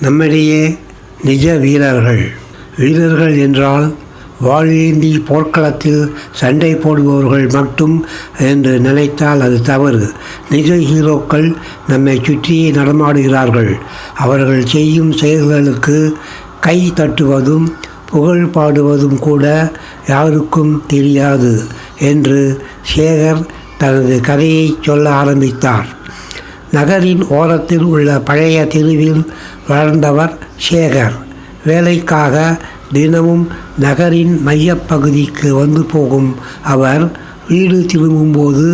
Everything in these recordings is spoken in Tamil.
நம்மிடையே நிஜ வீரர்கள். வீரர்கள் என்றால் வாழேந்தி போர்க்களத்தில் சண்டை போடுபவர்கள் மட்டும் என்று நினைத்தால் அது தவறு. நிஜ ஹீரோக்கள் நம்மை சுற்றியே நடமாடுகிறார்கள். அவர்கள் செய்யும் செயல்களுக்கு கை தட்டுவதும் புகழ் பாடுவதும் கூட யாருக்கும் தெரியாது என்று சேகர் தனது கதையை சொல்ல ஆரம்பித்தார். நகரின் ஓரத்தில் உள்ள பழைய தெருவில் வளர்ந்தவர் சேகர். வேலைக்காக தினமும் நகரின் மையப்பகுதிக்கு வந்து போகும் அவர் வீடு திரும்பும்போது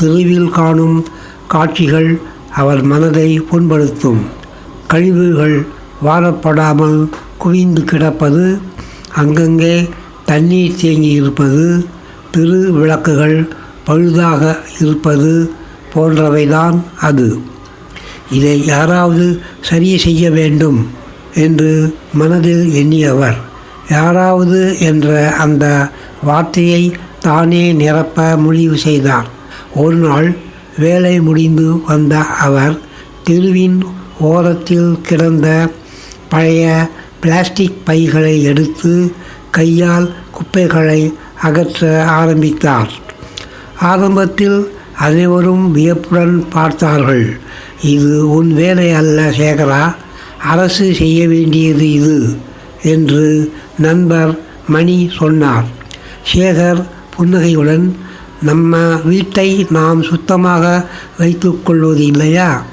தெருவில் காணும் காட்சிகள் அவர் மனதை புண்படுத்தும். கழிவுகள் வாரப்படாமல் குவிந்து கிடப்பது அங்கங்கே தண்ணீர் தேங்கி இருப்பது திரு விளக்குகள் பழுதாக இருப்பது போன்றவைதான் அது. இதை யாராவது சரி செய்ய வேண்டும் என்று மனதில் எண்ணியவர். யாராவது என்ற அந்த வார்த்தையை தானே நிரப்ப முடிவு செய்தார். ஒரு நாள் வேலை முடிந்து வந்த அவர் தெருவின் ஓரத்தில் கிடந்த பழைய பிளாஸ்டிக் பைகளை எடுத்து கையால் குப்பைகளை அகற்ற ஆரம்பித்தார். ஆரம்பத்தில் அனைவரும் வியப்புடன் பார்த்தார்கள். இது உன் வேலை அல்ல சேகரா. அரசு செய்ய வேண்டியது இது என்று நண்பர் மணி சொன்னார். சேகர் புன்னகையுடன் நம்ம வீட்டை நாம் சுத்தமாக வைத்துக்கொள்வது இல்லையா?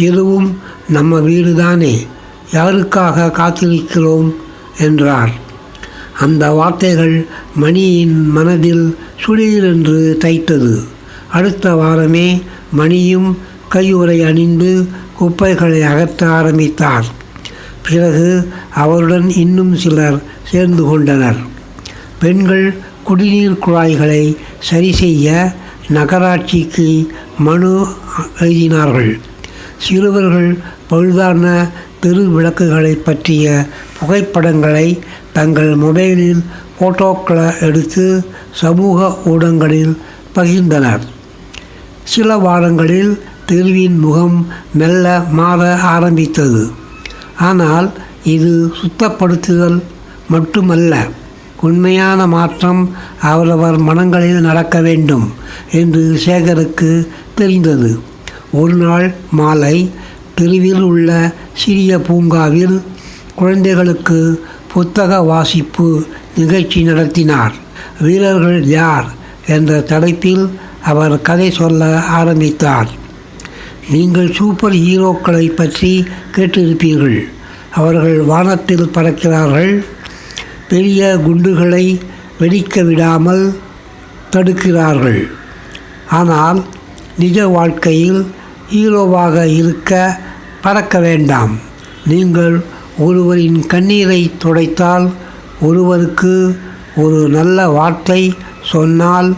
தெருவும் நம்ம வீடுதானே. யாருக்காக காத்திருக்கிறோம்? என்றார். அந்த வார்த்தைகள் மணியின் மனதில் சுளீரென்று தைத்தது. அடுத்த வாரமே மணியும் கையுறை அணிந்து குப்பைகளை அகற்ற ஆரம்பித்தார். பிறகு அவருடன் இன்னும் சிலர் சேர்ந்து கொண்டனர். பெண்கள் குடிநீர் குழாய்களை சரி செய்ய நகராட்சிக்கு மனு எழுதினார்கள். சிறுவர்கள் பழுதான தெரு விளக்குகளை பற்றிய புகைப்படங்களை தங்கள் மொபைலில் ஃபோட்டோக்களை எடுத்து சமூக ஊடகங்களில் பகிர்ந்தனர். சில வாரங்களில் தெருவின் முகம் மெல்ல மாற ஆரம்பித்தது. ஆனால் இது சுத்தப்படுத்துதல் மட்டுமல்ல உண்மையான மாற்றம் அவரவர் மனங்களில் நடக்க வேண்டும் என்று சேகருக்கு தெரிந்தது. ஒரு நாள் மாலை தெருவில் உள்ள சிறிய பூங்காவில் குழந்தைகளுக்கு புத்தக வாசிப்பு நிகழ்ச்சி நடத்தினார். வீரர்கள் யார்? என்ற தலைப்பில் அவர் கதை சொல்ல ஆரம்பித்தார். நீங்கள் சூப்பர் ஹீரோக்களை பற்றி கேட்டிருப்பீர்கள். அவர்கள் வானத்தில் பறக்கிறார்கள். பெரிய குண்டுகளை வெடிக்க விடாமல் தடுக்கிறார்கள். ஆனால் நிஜ வாழ்க்கையில் ஹீரோவாக இருக்க பறக்க வேண்டாம். நீங்கள் ஒருவரின் கண்ணீரை துடைத்தால் ஒருவருக்கு ஒரு நல்ல வார்த்தை சொன்னால்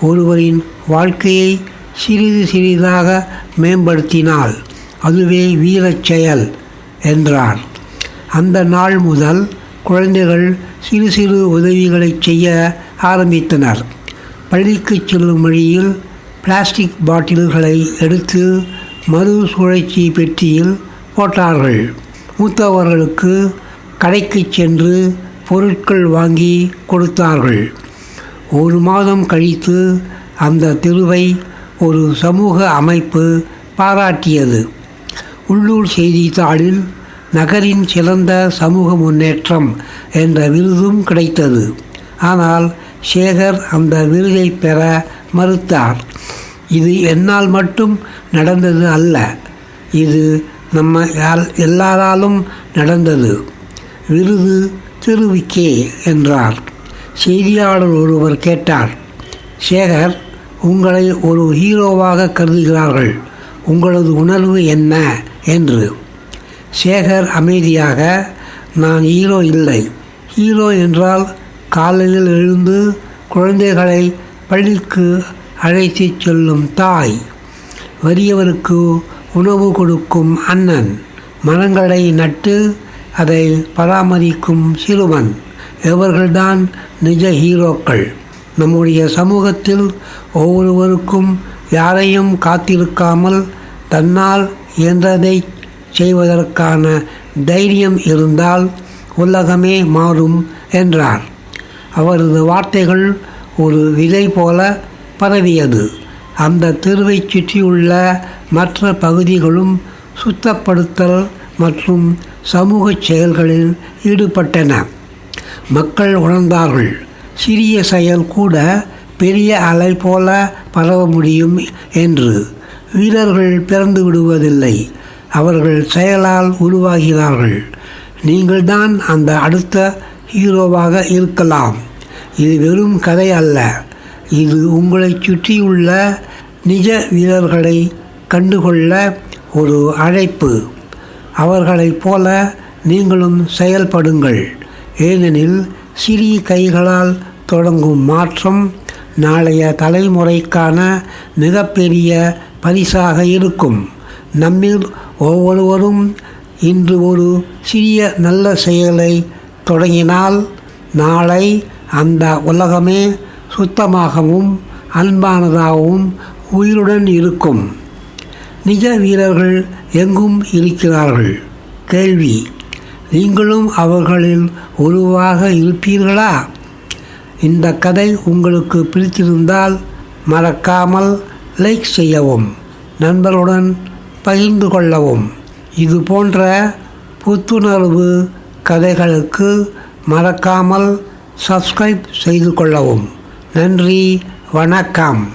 ஒருவரின் வாழ்க்கையை சிறிது சிறிதாக மேம்படுத்தினால் அதுவே வீரச் செயல் என்றார். அந்த நாள் முதல் குழந்தைகள் சிறு சிறு உதவிகளை செய்ய ஆரம்பித்தனர். பள்ளிக்கு செல்லும் வழியில் பிளாஸ்டிக் பாட்டில்களை எடுத்து மறுசுழற்சி பெட்டியில் போட்டார்கள். மூத்தவர்களுக்கு கடைக்கு சென்று பொருட்கள் வாங்கி கொடுத்தார்கள். ஒரு மாதம் கழித்து அந்த தெருவை ஒரு சமூக அமைப்பு பாராட்டியது. உள்ளூர் செய்தித்தாளில் நகரின் சிறந்த சமூக முன்னேற்றம் என்ற விருதும் கிடைத்தது. ஆனால் சேகர் அந்த விருதை பெற மறுத்தார். இது என்னால் மட்டும் நடந்தது அல்ல. இது நம்ம எல்லாராலும் நடந்தது. விருது திருவிக்கே என்றார். செய்தியாளர் ஒருவர் கேட்டார் சேகர் உங்களை ஒரு ஹீரோவாக கருதுகிறார்கள். உங்களது உணர்வு என்ன? என்று. சேகர் அமைதியாக. நான் ஹீரோ இல்லை. ஹீரோ என்றால் காலையில் எழுந்து குழந்தைகளை பள்ளிக்கு அழைத்துச் செல்லும் தாய். வறியவருக்கு உணவு கொடுக்கும் அண்ணன். மரங்களை நட்டு அதை பராமரிக்கும் சிறுவன். இவர்கள்தான் நிஜ ஹீரோக்கள் நம்முடைய சமூகத்தில் ஒவ்வொருவருக்கும் யாரையும் காத்திருக்காமல் தன்னால் இயன்றதை செய்வதற்கான தைரியம் இருந்தால் உலகமே மாறும் என்றார். அவரது வார்த்தைகள் ஒரு விதை போல பரவியது. அந்த தெருவை சுற்றியுள்ள மற்ற பகுதிகளும் சுத்தப்படுத்தல் மற்றும் சமூக செயல்களில் ஈடுபட்டன. மக்கள் உணர்ந்தார்கள். சிறிய செயல் கூட பெரிய அலை போல பரவ முடியும் என்று. வீரர்கள் பிறந்து விடுவதில்லை. அவர்கள் செயலால் உருவாகிறார்கள். நீங்கள்தான் அந்த அடுத்த ஹீரோவாக இருக்கலாம். இது வெறும் கதை அல்ல. இது உங்களை சுற்றியுள்ள நிஜ வீரர்களை கண்டுகொள்ள ஒரு அழைப்பு. அவர்களைப் போல நீங்களும் செயல்படுங்கள். ஏனெனில் சிறிய கைகளால் தொடங்கும் மாற்றம் நாளைய தலைமுறைக்கான மிகப்பெரிய பரிசாக இருக்கும். நம்மில் ஒவ்வொருவரும் இன்று ஒரு சிறிய நல்ல செயலை தொடங்கினால் நாளை அந்த உலகமே சுத்தமாகவும் அன்பானதாகவும் உயிருடன் இருக்கும். நிஜ வீரர்கள் எங்கும் இருக்கிறார்கள்? கேள்வி. நீங்களும் அவர்களில் ஒருவாக இருப்பீர்களா? இந்த கதை உங்களுக்கு பிடித்திருந்தால் மறக்காமல் லைக் செய்யவும் நண்பருடன் பகிர்ந்து கொள்ளவும். இது போன்ற புத்துணர்வு கதைகளுக்கு மறக்காமல் சப்ஸ்கிரைப் செய்து கொள்ளவும். நன்றி வணக்கம்.